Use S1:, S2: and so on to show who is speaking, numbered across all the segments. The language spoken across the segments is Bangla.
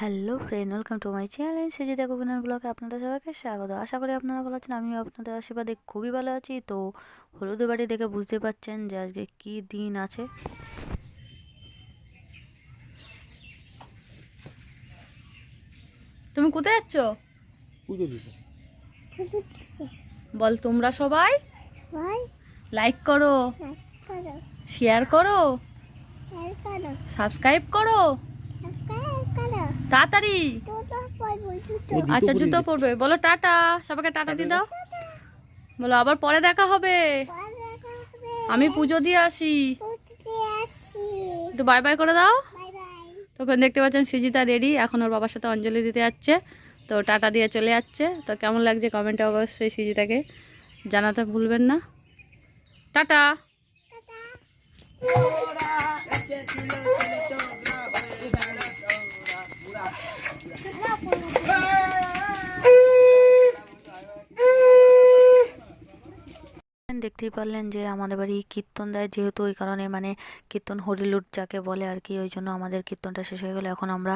S1: Hello friend welcome to my channel সেজিদা গোবিনার ব্লগে আপনাদের সবাইকে স্বাগত। আশা করি আপনারা ভালো আছেন আমিও আপনাদের আশীর্বাদে খুবই ভালো আছি। তো হলুদ বাড়ি দেখে বুঝতে পারছেন যে আজকে কী দিন আছে।
S2: তুমি কোথায় যাচ্ছ? বল তোমরা সবাই? লাইক করো।
S3: করো।
S2: শেয়ার করো। সাবস্ক্রাইব করো। তাড়াতাড়ি। আচ্ছা জুতো পরবে। বলো টাটা। সবাইকে টাটা দিয়ে দাও। বলো আবার পরে দেখা হবে।
S3: পর দেখা হবে
S2: আমি পুজো দিয়ে আসি। একটু বাই বাই করে দাও।
S3: বাই বাই
S2: তো ওখানে দেখতে পাচ্ছেন সৃজিতা রেডি। এখন ওর বাবার সাথে অঞ্জলি দিতে যাচ্ছে। তো টাটা দিয়ে চলে যাচ্ছে। তো কেমন লাগছে কমেন্টে অবশ্যই সৃজিতাকে জানাতে ভুলবেন না। টাটা।
S1: দেখতেই পারলেন যে আমাদের বাড়ি কীর্তন দেয়, যেহেতু ওই কারণে মানে কীর্তন হরিলুট যাকে বলে আর কি, ওই জন্য আমাদের কীর্তনটা শেষ হয়ে গেলো। এখন আমরা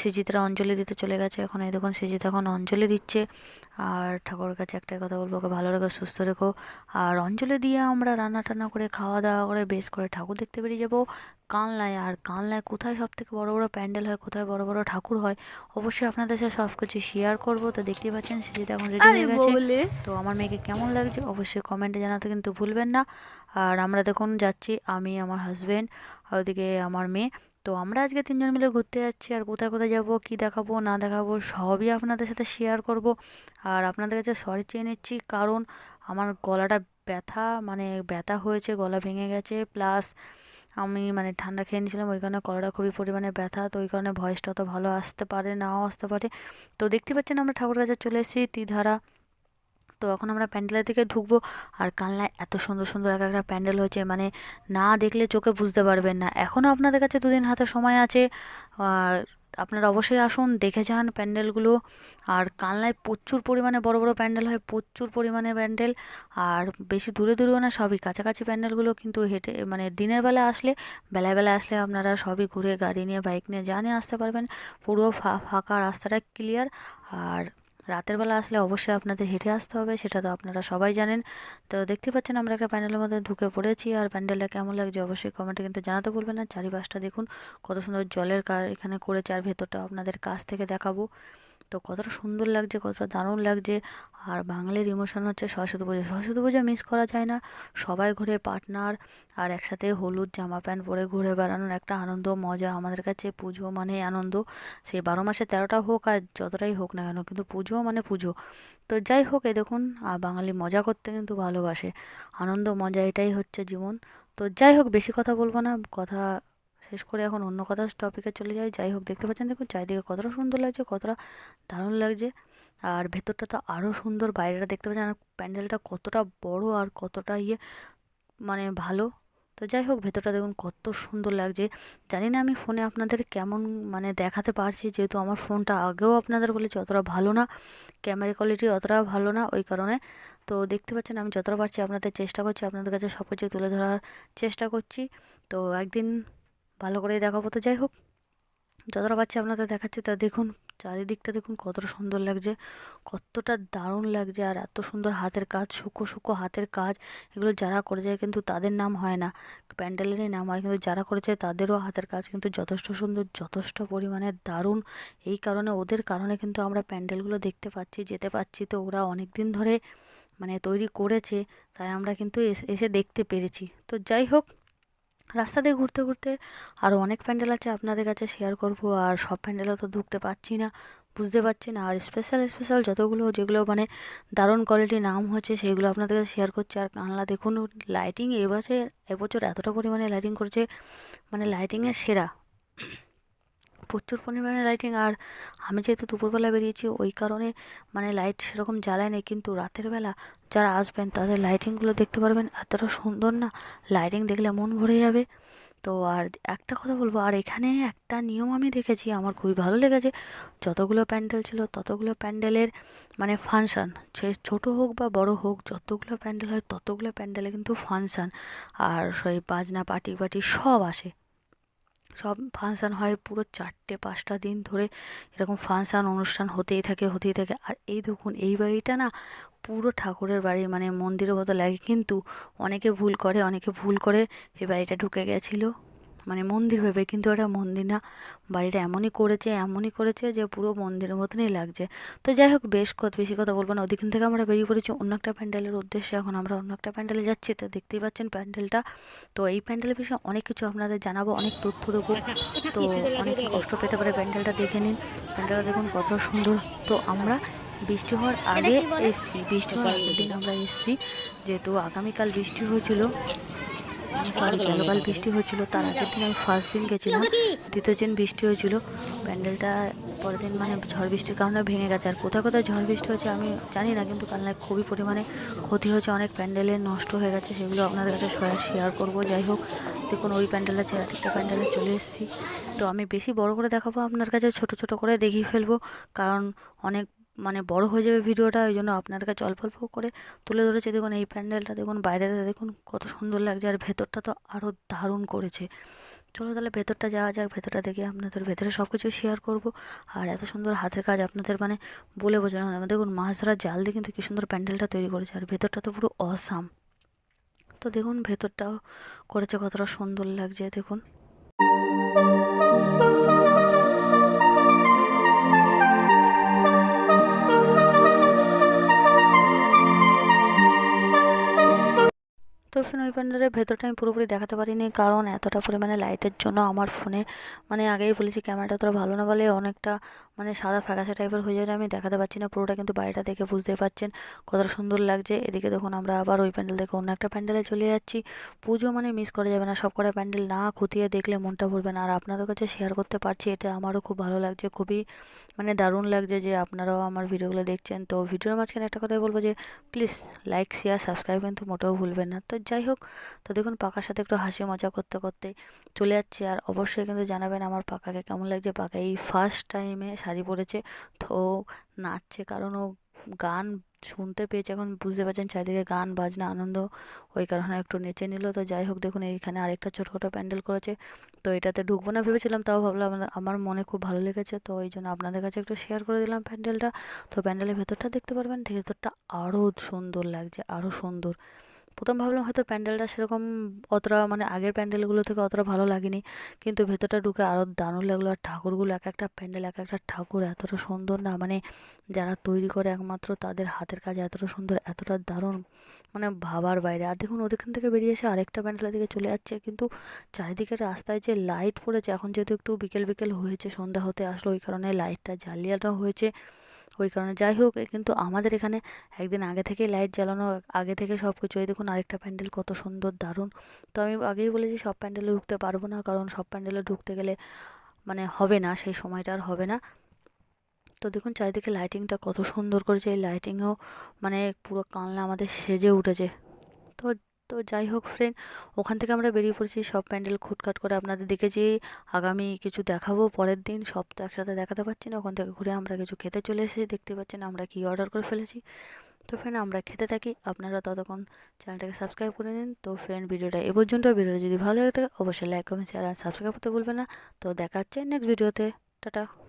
S1: সৃজিতরা অঞ্জলি দিতে চলে গেছে। এখন এই দেখুন, সৃজিত এখন অঞ্জলি দিচ্ছে। আর ঠাকুরের কাছে একটাই কথা বলব, ওকে ভালো রেখো, সুস্থ রেখো। আর অঞ্জলি দিয়ে আমরা রান্না টান্না করে, খাওয়া দাওয়া করে, বেশ করে ঠাকুর দেখতে বেরিয়ে যাব। কানলায় আর কানলায় কোথায় সব থেকে বড়ো বড়ো প্যান্ডেল হয় কোথায় বড় বড় ঠাকুর হয় অবশ্যই আপনাদের সাথে সব কিছু শেয়ার করব। তো দেখতেই পাচ্ছেন সৃজিত এখন রেডি হয়ে গেছে। তো আমার মেয়েকে কেমন লাগছে অবশ্যই কমেন্টে জানাতে কিন্তু ভুলবেন না। আর আমরা দেখুন যাচ্ছি আমি আমার হাজব্যান্ড আর ওদিকে আমার মেয়ে। তো আমরা আজকে তিনজন মিলে ঘুরতে যাচ্ছি আর কোথায় কোথায় যাব কি দেখাবো না দেখাবো সবই আপনাদের সাথে শেয়ার করব। আর আপনাদের কাছে সরি চেয়ে নিচ্ছি কারণ আমার গলাটা ব্যথা মানে ব্যথা হয়েছে গলা ভেঙে গেছে প্লাস আমি মানে ঠান্ডা খেয়ে নিয়েছিলাম, ওই কারণে গলাটা খুবই পরিমাণে ব্যথা, তো ওই কারণে ভয়েসটা অত ভালো আসতে পারে, নাও আসতে পারে। তো দেখতে পাচ্ছেন আমরা ঠাকুর কাছে চলে এসেছি, তিধারা তো এখন আমরা প্যান্ডেলের দিকে ঢুকবো। আর কালনায় এত সুন্দর সুন্দর এক একটা প্যান্ডেল হয়েছে মানে না দেখলে চোখে বুঝতে পারবেন না। এখনও আপনাদের কাছে দুদিন হাতে সময় আছে। আপনারা অবশ্যই আসুন, দেখে যান প্যান্ডেলগুলো। আর কালনায় প্রচুর পরিমাণে বড় বড় প্যান্ডেল হয়, প্রচুর পরিমাণে প্যান্ডেল। আর বেশি দূরে দূরেও না, সবই কাছাকাছি প্যান্ডেলগুলো। কিন্তু হেঁটে মানে দিনের বেলা আসলে, বেলায় বেলা আসলে আপনারা সবই ঘুরে, গাড়ি নিয়ে, বাইক নিয়ে জানে আসতে পারবেন। পুরো ফাঁকা রাস্তাটা ক্লিয়ার আর রাতের বেলা আসলে অবশ্যই আপনাদের হেঁটে আসতে হবে, সেটা তো আপনারা সবাই জানেন। তো দেখতে পাচ্ছেন আমরা একটা প্যান্ডেলের মধ্যে ঢুকে পড়েছি, আর প্যান্ডেলটা কেমন লাগছে অবশ্যই কমেন্টে কিন্তু জানাতে বলবেন না। চারিপাশটা দেখুন, কত সুন্দর জলের কার এখানে করেছে আর ভেতরটা আপনাদের কাছ থেকে দেখাবো। তো কতটা সুন্দর লাগছে, কতটা দারুণ লাগছে। আর বাঙালির ইমোশন হচ্ছে সরস্বতী পুজো। সরস্বতী পুজো মিস করা যায় না। সবাই ঘুরে পার্টনার আর একসাথে হলুদ জামা প্যান্ট পরে ঘুরে বেড়ানোর একটা আনন্দ, মজা। আমাদের কাছে পুজো মানে আনন্দ। সে বারো মাসে তেরোটা হোক আর যতটাই হোক না কেন, কিন্তু পুজো মানে পুজো। তো যাই হোক এ দেখুন আর বাঙালি মজা করতে কিন্তু ভালোবাসে। আনন্দ, মজা, এটাই হচ্ছে জীবন। তো যাই হোক, বেশি কথা বলব না। কথা শেষ করে এখন অন্য কথা টপিকে চলে যাই। যাই হোক, দেখতে পাচ্ছেন, দেখুন চারিদিকে কতটা সুন্দর লাগছে, কতটা দারুণ লাগছে। আর ভেতরটা তো আরও সুন্দর, বাইরেটা দেখতে পাচ্ছেন, আর প্যান্ডেলটা কতটা বড় আর কতটা ইয়ে মানে ভালো। তো যাই হোক, ভেতরটা দেখুন কত সুন্দর লাগছে। জানি না আমি ফোনে আপনাদের কেমন মানে দেখাতে পারছি, যেহেতু আমার ফোনটা আগেও আপনাদের বলেছি অতটা ভালো না ক্যামেরা কোয়ালিটি অতটা ভালো না, ওই কারণে। তো দেখতে পাচ্ছেন, আমি যতটা পারছি আপনাদের চেষ্টা করছি, আপনাদের কাছে সব কিছু তুলে ধরার চেষ্টা করছি। তো একদিন ভালো করেই দেখাবো তো যাই হোক। যতটা পারছি আপনাদের দেখাচ্ছি, তা দেখুন, চারিদিকটা দেখুন কতটা সুন্দর লাগছে, কতটা দারুণ লাগছে, আর এত সুন্দর হাতের কাজ শুকো শুকো হাতের কাজ, এগুলো যারা করে যায় কিন্তু তাদের নাম হয় না। প্যান্ডেলেরই নাম হয়, কিন্তু যারা করে করেছে তাদেরও হাতের কাজ কিন্তু যথেষ্ট সুন্দর, যথেষ্ট পরিমাণে দারুণ। এই কারণে, ওদের কারণে কিন্তু আমরা প্যান্ডেলগুলো দেখতে পাচ্ছি, যেতে পাচ্ছি। তো ওরা অনেক দিন ধরে মানে তৈরি করেছে, তাই আমরা কিন্তু এসে দেখতে পেরেছি। তো যাই হোক রাস্তা দিয়ে ঘুরতে ঘুরতে আরও অনেক প্যান্ডেল আছে আপনাদের কাছে শেয়ার করব। আর সব প্যান্ডেলও তো ঢুকতে পারছি না, বুঝতে পারছি না। আর স্পেশাল স্পেশাল যতগুলো, যেগুলো মানে দারুণ কোয়ালিটি নাম হচ্ছে সেগুলো আপনাদের কাছে শেয়ার করছি। আর কানলা দেখুন লাইটিং এবছর এবছর এতটা পরিমাণে লাইটিং করছে মানে লাইটিংয়ের সেরা। প্রচুর পরিমাণে লাইটিং আর আমি যেহেতু দুপুরবেলা বেরিয়েছি, ওই কারণে মানে লাইট সেরকম জ্বালায় নেই। কিন্তু রাতের বেলা যারা আসবেন, তাদের লাইটিংগুলো দেখতে পারবেন। এতটা সুন্দর না লাইটিং দেখলে মন ভরে যাবে। তো আর একটা কথা বলব, আর এখানে একটা নিয়ম আমি দেখেছি, আমার খুবই ভালো লেগেছে। যতগুলো প্যান্ডেল ছিল, ততগুলো প্যান্ডেলের মানে ফাংশান সে ছোট হোক বা বড় হোক, যতগুলো প্যান্ডেল হয়, ততগুলো প্যান্ডেলে কিন্তু ফাংশান আর সেই বাজনা পার্টি পার্টি সব আসে। সব ফাংশান হয় পুরো চারটে, পাঁচটা দিন ধরে এরকম ফাংশান অনুষ্ঠান হতেই থাকে হতেই থাকে। আর এই দেখুন, এই বাড়িটা না পুরো ঠাকুরের বাড়ি মানে মন্দিরের মতো লাগে। কিন্তু অনেকে ভুল করে, অনেকে ভুল করে এই বাড়িটা ঢুকে গেছিল। মানে মন্দির ভেবে কিন্তু ওটা মন্দির না বাড়িটা এমনই করেছে এমনই করেছে যে পুরো মন্দিরের মতনই লাগছে। তো যাই হোক বেশ কত বেশি কথা বলব না ওদিকে থেকে আমরা বেরিয়ে পড়েছি অন্য একটা প্যান্ডেলের উদ্দেশ্যে। এখন আমরা অন্য একটা প্যান্ডেলে যাচ্ছি তো দেখতেই পাচ্ছেন প্যান্ডেলটা। তো এই প্যান্ডেলের বিষয়ে অনেক কিছু আপনাদের জানাব অনেক তথ্য দেবো। তো অনেকে কষ্ট পেতে পারে প্যান্ডেলটা দেখে নিন। প্যান্ডেলটা দেখুন কতটা সুন্দর। তো আমরা বৃষ্টি হওয়ার আগে এসছি বৃষ্টি হওয়ার দিন। আমরা এসছি যেহেতু আগামীকাল বৃষ্টি হয়েছিল। সরি গতকাল বৃষ্টি হয়েছিল, তার আগের দিন আমি ফার্স্ট দিন গেছিলাম। দ্বিতীয় দিন বৃষ্টি হয়েছিল, প্যান্ডেলটা পরের দিন মানে ঝড় বৃষ্টির কারণে ভেঙে গেছে। আর কোথায় কোথায় ঝড় বৃষ্টি হয়েছে আমি জানি না, কিন্তু কালনায় খুবই পরিমাণে ক্ষতি হয়েছে, অনেক প্যান্ডেলের নষ্ট হয়ে গেছে, সেগুলো আপনাদের কাছে শেয়ার করব। যাই হোক, দেখুন ওই প্যান্ডেলটা ছেড়ে আরেকটা প্যান্ডেলে চলে এসেছি। তো আমি বেশি বড় করে দেখাবো, আপনার কাছে ছোট ছোট করে দেখিয়ে ফেলব, কারণ অনেক মানে বড় হয়ে যাবে ভিডিওটা, ওই জন্য আপনার কাছে অল্প অল্প করে তুলে ধরেছে। দেখুন, এই প্যান্ডেলটা দেখুন, বাইরেতে দেখুন কত সুন্দর লাগছে আর ভেতরটা তো আরও দারুণ করেছে। চলো তাহলে ভেতরটা যাওয়া যাক, ভেতরটা দেখে আপনাদের ভেতরে সব কিছু শেয়ার করব। আর এত সুন্দর হাতের কাজ আপনাদের মানে বলে বোঝানো না। দেখুন মাছ ধরার জাল দিয়ে কিন্তু কি সুন্দর প্যান্ডেলটা তৈরি করেছে, আর ভেতরটা তো পুরো অসাম তো দেখুন, ভেতরটাও করেছে কতটা সুন্দর লাগছে, দেখুন। ওই প্যান্ডেলের ভেতরটা আমি পুরোপুরি দেখাতে পারিনি, কারণ এতটা পরিমাণে লাইটের জন্য আমার ফোনে মানে আগেই বলেছি ক্যামেরাটা তোরা ভালো না বলে অনেকটা মানে সাদা ফ্যাকাশে টাইপের হয়ে যায় আমি দেখাতে পারছি না, পুরোটা কিন্তু বাড়িটা দেখে বুঝতে পারছেন কতটা সুন্দর লাগছে। এদিকে দেখুন আমরা আবার ওই প্যান্ডেল থেকে অন্য একটা প্যান্ডেলে চলে যাচ্ছি। পুজো মানে মিস করা যাবে না, সব কটা প্যান্ডেল না খতিয়ে দেখলে মনটা ভরবে না, আর আপনাদের কাছে শেয়ার করতে পারছি এটা আমারও খুব ভালো লাগছে, খুবই মানে দারুণ লাগছে যে আপনারাও আমার ভিডিওগুলো দেখছেন। তো ভিডিওর মাঝখানে একটা কথাই বলব যে প্লিজ লাইক শেয়ার সাবস্ক্রাইব কিন্তু মোটেও ভুলবেন না। তো যাই হোক, তো দেখুন পাকার সাথে একটু হাসি মজা করতে করতে চলে যাচ্ছে। আর অবশ্যই কিন্তু জানাবেন আমার পাকাকে কেমন লাগছে। পাকা এই ফার্স্ট টাইমে শাড়ি পরেছে, তো নাচছে কারণ ও গান শুনতে পেয়েছে। এখন বুঝতে পারছেন চারিদিকে গান, বাজনা, আনন্দ, ওই কারণে একটু নেচে নিল। তো যাই হোক, দেখুন এইখানে আরেকটা ছোটোখাটো প্যান্ডেল করেছে, তো এটাতে ঢুকবো না ভেবেছিলাম, তাও ভাবলাম আমার- আমার মনে খুব ভালো লেগেছে। তো ওই জন্য আপনাদের কাছে একটু শেয়ার করে দিলাম প্যান্ডেলটা। তো প্যান্ডেলের ভেতরটা দেখতে পারবেন, ভেতরটা আরও সুন্দর লাগছে আরও সুন্দর। প্রথম ভাবলাম হয়তো প্যান্ডেলটা সেরকম অতটা মানে আগের প্যান্ডেলগুলো থেকে অতটা ভালো লাগেনি। কিন্তু ভেতরটা ঢুকে আরও দারুণ লাগল। আর ঠাকুরগুলো এক একটা প্যান্ডেল, এক একটা ঠাকুর এতটা সুন্দর না মানে যারা তৈরি করে একমাত্র তাদের হাতের কাজ এতটা সুন্দর, এতটা দারুণ মানে ভাবার বাইরে। আর দেখুন, ওদিকে থেকে বেরিয়ে এসে আরেকটা প্যান্ডেলের দিকে চলে যাচ্ছে। কিন্তু চারিদিকে রাস্তায় যে লাইট পড়েছে, এখন যেহেতু একটু বিকেল বিকেল হয়েছে, সন্ধ্যা হতে আসলো, ওই কারণে লাইটটা জ্বালিয়ানো হয়েছে। ওই কারণে। যাই হোক কিন্তু আমাদের এখানে একদিন আগে থেকেই লাইট জ্বালানো, আগে থেকে সব কিছু। এই দেখুন আরেকটা প্যান্ডেল কত সুন্দর, দারুণ। তো আমি আগেই বলেছি সব প্যান্ডেলে ঢুকতে পারব না, কারণ সব প্যান্ডেলে ঢুকতে গেলে মানে হবে না, সেই সময়টা আর হবে না। তো দেখুন চারিদিকে লাইটিংটা কত সুন্দর করেছে। এই লাইটিংও মানে পুরো কানলা আমাদের সেজে উঠেছে। তো তো যাই হোক ফ্রেন্ড ওখান থেকে আমরা বেরিয়ে পড়েছি সব প্যান্ডেল খুটখাট করে। আপনাদের দেখেছি, আগামী কিছু দেখাবো, পরের দিন সব তো একসাথে দেখাতে পারছি না। ওখান থেকে ঘুরে আমরা কিছু খেতে চলে এসেছি, দেখতে পাচ্ছেন আমরা কি অর্ডার করে ফেলেছি। তো ফ্রেন্ড আমরা খেতে থাকি। আপনারা ততক্ষণ চ্যানেলটাকে সাবস্ক্রাইব করে নিন। তো ফ্রেন্ড ভিডিওটা এ পর্যন্ত। ভিডিওটা যদি ভালো লাগে থাকে, অবশ্যই লাইক কমেন্ট শেয়ার আর সাবস্ক্রাইব করতে ভুলবেন না। তো দেখা হচ্ছে নেক্সট ভিডিওতে টাটা।